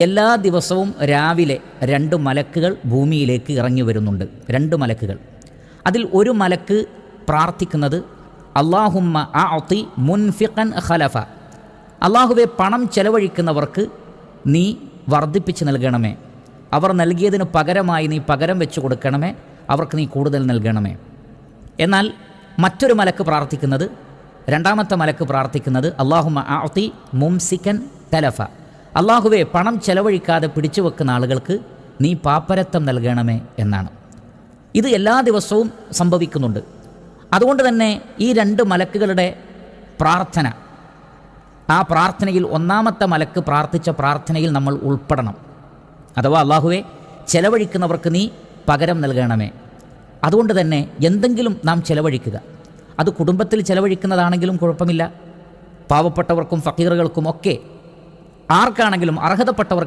എല്ലാ ദിവസവും രാവിലെ രണ്ട് മലക്കുകൾ ഭൂമിയിലേക്ക് ഇറങ്ങി വരുന്നുണ്ട്. രണ്ട് മലക്കുകൾ. അതിൽ ഒരു മലക്ക് പ്രാർത്ഥിക്കുന്നത് അള്ളാഹുമ്മ അഅതി മുൻഫിഖൻ ഖലഫ. അള്ളാഹുവെ പണം ചെലവഴിക്കുന്നവർക്ക് നീ വർദ്ധിപ്പിച്ച് നൽകണമേ. അവർ നൽകിയതിന് പകരമായി നീ പകരം വെച്ച് കൊടുക്കണമേ. അവർക്ക് നീ കൂടുതൽ നൽകണമേ. എന്നാൽ മറ്റൊരു മലക്ക് പ്രാർത്ഥിക്കുന്നത് രണ്ടാമത്തെ മലക്ക് പ്രാർത്ഥിക്കുന്നത് അള്ളാഹുമ അഅതി മുംസിക്കൻ തലഫ അള്ളാഹുവെ പണം ചെലവഴിക്കാതെ പിടിച്ചു വെക്കുന്ന ആളുകൾക്ക് നീ പാപ്പരത്വം നൽകണമേ എന്നാണ്. ഇത് എല്ലാ ദിവസവും സംഭവിക്കുന്നുണ്ട്. അതുകൊണ്ട് തന്നെ ഈ രണ്ട് മലക്കുകളുടെ പ്രാർത്ഥന ആ പ്രാർത്ഥനയിൽ ഒന്നാമത്തെ മലക്ക് പ്രാർത്ഥിച്ച പ്രാർത്ഥനയിൽ നമ്മൾ ഉൾപ്പെടണം. അഥവാ അള്ളാഹുവെ ചെലവഴിക്കുന്നവർക്ക് നീ പകരം നൽകണമേ. അതുകൊണ്ട് തന്നെ എന്തെങ്കിലും നാം ചെലവഴിക്കുക. അത് കുടുംബത്തിൽ ചെലവഴിക്കുന്നതാണെങ്കിലും കുഴപ്പമില്ല. പാവപ്പെട്ടവർക്കും ഫക്കീറുകൾക്കും ഒക്കെ ആർക്കാണെങ്കിലും അർഹതപ്പെട്ടവർക്ക്